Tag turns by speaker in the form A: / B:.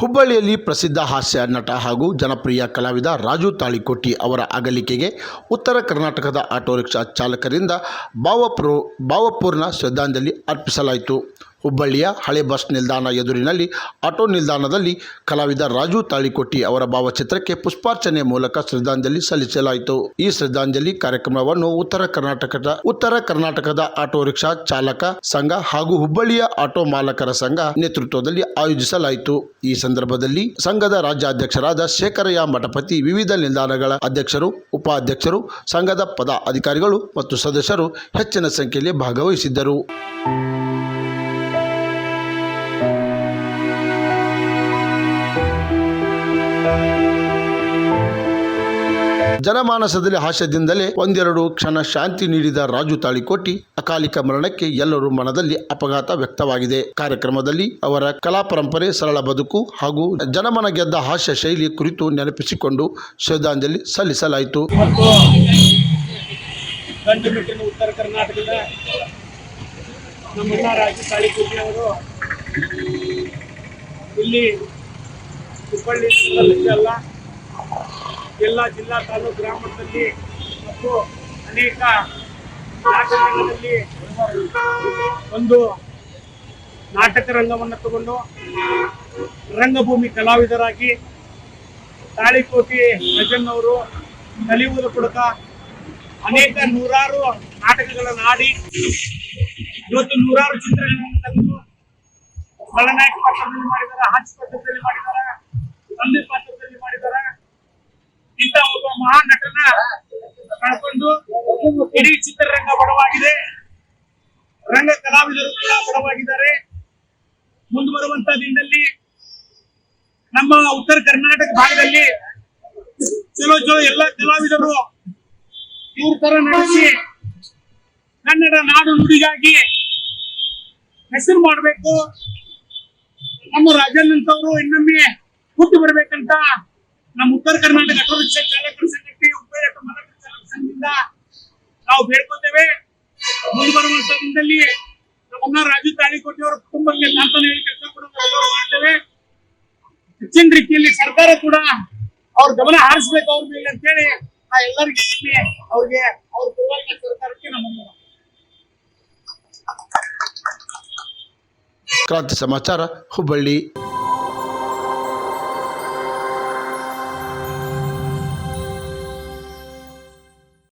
A: ಹುಬ್ಬಳ್ಳಿಯಲ್ಲಿ ಪ್ರಸಿದ್ಧ ಹಾಸ್ಯ ನಟ ಹಾಗೂ ಜನಪ್ರಿಯ ಕಲಾವಿದ ರಾಜು ತಾಳಿಕೋಟಿ ಅವರ ಅಗಲಿಕೆಗೆ ಉತ್ತರ ಕರ್ನಾಟಕದ ಆಟೋ ರಿಕ್ಷಾ ಚಾಲಕರಿಂದ ಭಾವಪೂರ್, ಭಾವಪೂರ್ಣ ಶ್ರದ್ಧಾಂಜಲಿ ಅರ್ಪಿಸಲಾಯಿತು. ಹುಬ್ಬಳ್ಳಿಯ ಹಳೆ ಬಸ್ ನಿಲ್ದಾಣ ಎದುರಿನಲ್ಲಿ ಆಟೋ ನಿಲ್ದಾಣದಲ್ಲಿ ಕಲಾವಿದ ರಾಜು ತಾಳಿಕೊಟ್ಟಿ ಅವರ ಭಾವಚಿತ್ರಕ್ಕೆ ಪುಷ್ಪಾರ್ಚನೆ ಮೂಲಕ ಶ್ರದ್ಧಾಂಜಲಿ ಸಲ್ಲಿಸಲಾಯಿತು. ಈ ಶ್ರದ್ಧಾಂಜಲಿ ಕಾರ್ಯಕ್ರಮವನ್ನು ಉತ್ತರ ಕರ್ನಾಟಕದ ಉತ್ತರ ಕರ್ನಾಟಕದ ಆಟೋ ರಿಕ್ಷಾ ಚಾಲಕ ಸಂಘ ಹಾಗೂ ಹುಬ್ಬಳ್ಳಿಯ ಆಟೋ ಮಾಲಕರ ಸಂಘ ನೇತೃತ್ವದಲ್ಲಿ ಆಯೋಜಿಸಲಾಯಿತು. ಈ ಸಂದರ್ಭದಲ್ಲಿ ಸಂಘದ ರಾಜ್ಯಾಧ್ಯಕ್ಷರಾದ ಶೇಖರಯ್ಯ ಮಠಪತಿ, ವಿವಿಧ ನಿಲ್ದಾಣಗಳ ಅಧ್ಯಕ್ಷರು, ಉಪಾಧ್ಯಕ್ಷರು, ಸಂಘದ ಪದ ಅಧಿಕಾರಿಗಳು ಮತ್ತು ಸದಸ್ಯರು ಹೆಚ್ಚಿನ ಸಂಖ್ಯೆಯಲ್ಲಿ ಭಾಗವಹಿಸಿದ್ದರು. ಜನಮಾನಸದಲ್ಲಿ ಹಾಸ್ಯದಿಂದಲೇ ಒಂದೆರಡು ಕ್ಷಣ ಶಾಂತಿ ನೀಡಿದ ರಾಜು ತಾಳಿಕೋಟಿ ಅಕಾಲಿಕ ಮರಣಕ್ಕೆ ಎಲ್ಲರೂ ಮನದಲ್ಲಿ ಅಪಘಾತ ವ್ಯಕ್ತವಾಗಿದೆ. ಕಾರ್ಯಕ್ರಮದಲ್ಲಿ ಅವರ ಕಲಾ ಪರಂಪರೆ, ಸರಳ ಬದುಕು ಹಾಗೂ ಜನಮನ ಗೆದ್ದ ಹಾಸ್ಯ ಶೈಲಿ ಕುರಿತು ನೆನಪಿಸಿಕೊಂಡು ಶ್ರದ್ಧಾಂಜಲಿ ಸಲ್ಲಿಸಲಾಯಿತು.
B: ಉತ್ತರ ಕರ್ನಾಟಕದ ತಾಳಿಕೋಟಿ ಅವರು ಇಲ್ಲಿ ಹುಬ್ಬಳ್ಳಿ ಅಲ್ಲ ಎಲ್ಲ ಜಿಲ್ಲಾ ತಾಲೂಕು ಗ್ರಾಮದಲ್ಲಿ ಮತ್ತು ಅನೇಕ ನಾಟಕಗಳಲ್ಲಿ ಒಂದು ನಾಟಕ ರಂಗವನ್ನು ತಗೊಂಡು ರಂಗಭೂಮಿ ಕಲಾವಿದರಾಗಿ ತಾಳಿಕೋಟಿ ಅವರು ಕಲಿಯುವುದು ಕೊಡಕ ಅನೇಕ ನೂರಾರು ನಾಟಕಗಳನ್ನು ಆಡಿ ಇವತ್ತು ನೂರಾರು ಚಿತ್ರಗಳನ್ನು ತಂದು ಖಳನಾಯಕ ಪಾತ್ರದಲ್ಲಿ ಮಾಡಿದ್ದಾರೆ, ಹಾಸ್ಯ ಪಾತ್ರದಲ್ಲಿ ಮಾಡಿದ್ದಾರೆ, ತಂದೆ ಪಾತ್ರದಲ್ಲಿ ಒಬ್ಬ ಮಹಾನ್ ನಟನ ಕಳ್ಕೊಂಡು ಇಡೀ ಚಿತ್ರರಂಗ ಬಡವಾಗಿದೆ. ರಂಗ ಕಲಾವಿದರು ಕೂಡ ಬಡವಾಗಿದ್ದಾರೆ. ಮುಂದೆ ಬರುವಂತ ದಿನದಲ್ಲಿ ನಮ್ಮ ಉತ್ತರ ಕರ್ನಾಟಕ ಭಾಗದಲ್ಲಿ ಚಲೋ ಚಲೋ ಎಲ್ಲ ಕಲಾವಿದರು ಇವ್ರ ತರ ನಡೆಸಿ ಕನ್ನಡ ನಾಡು ನುಡಿಗಾಗಿ ಹೆಸರು ಮಾಡಬೇಕು. ನಮ್ಮ ರಾಜನ್ನಂತವ್ರು ಇನ್ನೊಮ್ಮೆ ಹುಟ್ಟಿ ಬರ್ಬೇಕಂತ ನಮ್ಮ ಉತ್ತರ ಕರ್ನಾಟಕ ಆಟೋ ರಿಕ್ಷಾ ಚಾಲಕರ ಸಂಘಕ್ಕೆ ಹುಬ್ಬಳ್ಳಿ ಆಟೋ ಮಾಲಕರ ಚಾಲಕರ ಸಂಘದಿಂದ ನಾವು ಬೇಡ್ಕೋತೇವೆ ಮುಂಬರುವ ದಿನದಲ್ಲಿ ನಮ್ಮನ್ನ ರಾಜು ತಾಳಿಕೋಟಿ ಅವರ ಕುಟುಂಬಕ್ಕೆ ಸಾಂತ್ವನ ಹೇಳಿ ಕೆಲಸ ಕೂಡ ಮಾಡ್ತೇವೆ. ಹೆಚ್ಚಿನ ರೀತಿಯಲ್ಲಿ ಸರ್ಕಾರ ಕೂಡ ಅವ್ರ ಗಮನ ಹಾರಿಸ್ಬೇಕು ಅವ್ರ ಮೇಲೆ ಅಂತೇಳಿ ನಾ ಎಲ್ಲರಿಗೂ ಅವ್ರಿಗೆ ಅವ್ರ ಪರವಾಗಿ ಸರ್ಕಾರಕ್ಕೆ ನಮ್ಮ
A: ಕ್ರಾಂತಿ ಸಮಾಚಾರ, ಹುಬ್ಬಳ್ಳಿ.